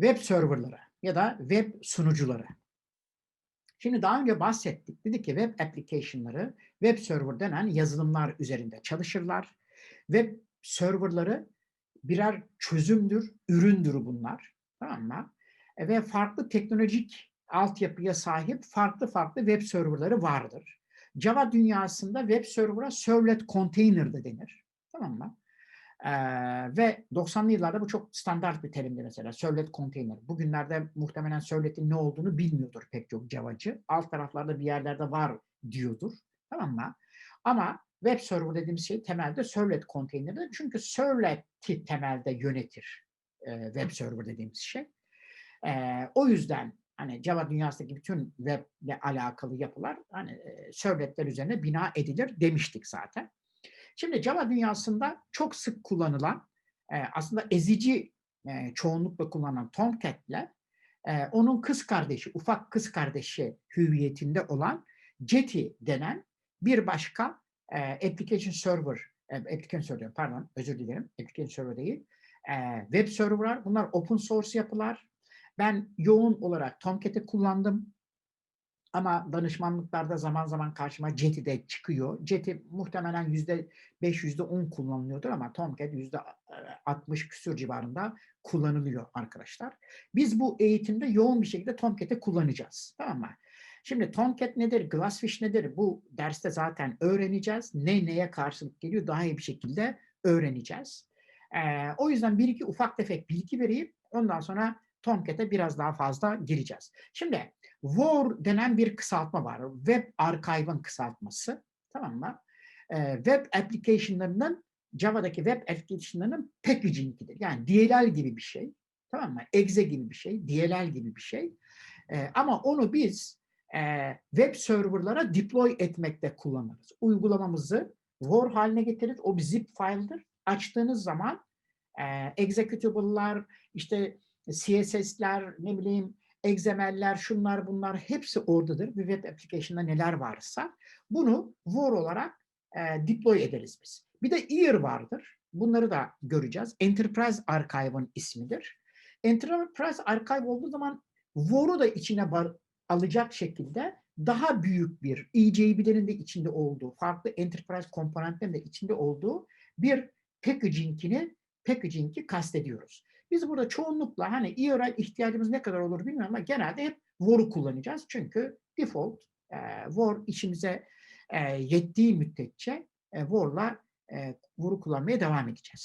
web serverları ya da web sunucuları. Şimdi daha önce bahsettik. Dedik ki web application'ları web server denen yazılımlar üzerinde çalışırlar. Web serverları birer çözümdür, üründür bunlar. Tamam mı? E, Ve farklı teknolojik altyapıya sahip farklı farklı web serverları vardır. Java dünyasında web server'a servlet container de denir. Tamam mı? Ve 90'lı yıllarda bu çok standart bir terimdi mesela. Servlet container. Bugünlerde muhtemelen servletin ne olduğunu bilmiyordur pek çok Java'cı. Alt taraflarda bir yerlerde var diyordur. Tamam mı? Ama web server dediğimiz şey temelde servlet container'dır. Çünkü servlet'i temelde yönetir e, web server dediğimiz şey. E, o yüzden hani Java dünyasındaki bütün web ile alakalı yapılar hani e, servletler üzerine bina edilir demiştik zaten. Şimdi Java dünyasında çok sık kullanılan e, aslında ezici e, çoğunlukla kullanılan Tomcat'le e, onun kız kardeşi, ufak kız kardeşi hüviyetinde olan Jetty denen bir başka e, application server, application server pardon özür dilerim, application server değil, e, web serverlar. Bunlar open source yapılar. Ben yoğun olarak Tomcat'i kullandım. Ama danışmanlıklarda zaman zaman karşıma Jetty de çıkıyor. Jetty muhtemelen yüzde beş, yüzde on kullanılıyordur ama Tomcat yüzde 60 küsur civarında kullanılıyor arkadaşlar. Biz bu eğitimde yoğun bir şekilde Tomcat'i kullanacağız. Tamam mı? Şimdi Tomcat nedir, Glassfish nedir? Bu derste zaten öğreneceğiz. Ne neye karşılık geliyor daha iyi bir şekilde öğreneceğiz. Ee, o yüzden bir iki ufak tefek bilgi vereyim. Ondan sonra Tomcat'e biraz daha fazla gireceğiz. Şimdi WAR denen bir kısaltma var. Web Archive'ın kısaltması. Tamam mı? Ee, web application'larının Java'daki web application'larının packaging'idir. Yani DLL gibi bir şey. Tamam mı? Exe gibi bir şey, DLL gibi bir şey. Ee, ama onu biz e, web serverlara deploy etmekte kullanırız. Uygulamamızı WAR haline getiririz. O bir zip file'dır. Açtığınız zaman e, executable'lar, işte CSS'ler, ne bileyim XML'ler, şunlar bunlar hepsi oradadır. Bir web application'da neler varsa bunu WAR olarak e, deploy ederiz biz. Bir de EAR vardır. Bunları da göreceğiz. Enterprise Archive'ın ismidir. Enterprise Archive olduğu zaman WAR'u da içine alacak şekilde daha büyük bir EJB'lerin de içinde olduğu, farklı enterprise komponentlerin de içinde olduğu bir packaging'ini packaging'i kastediyoruz. Biz burada çoğunlukla hani ERA ihtiyacımız ne kadar olur bilmiyorum ama genelde hep WAR'u kullanacağız. Çünkü default e, WAR işimize e, yettiği müddetçe e, WAR'la e, WAR'u kullanmaya devam edeceğiz.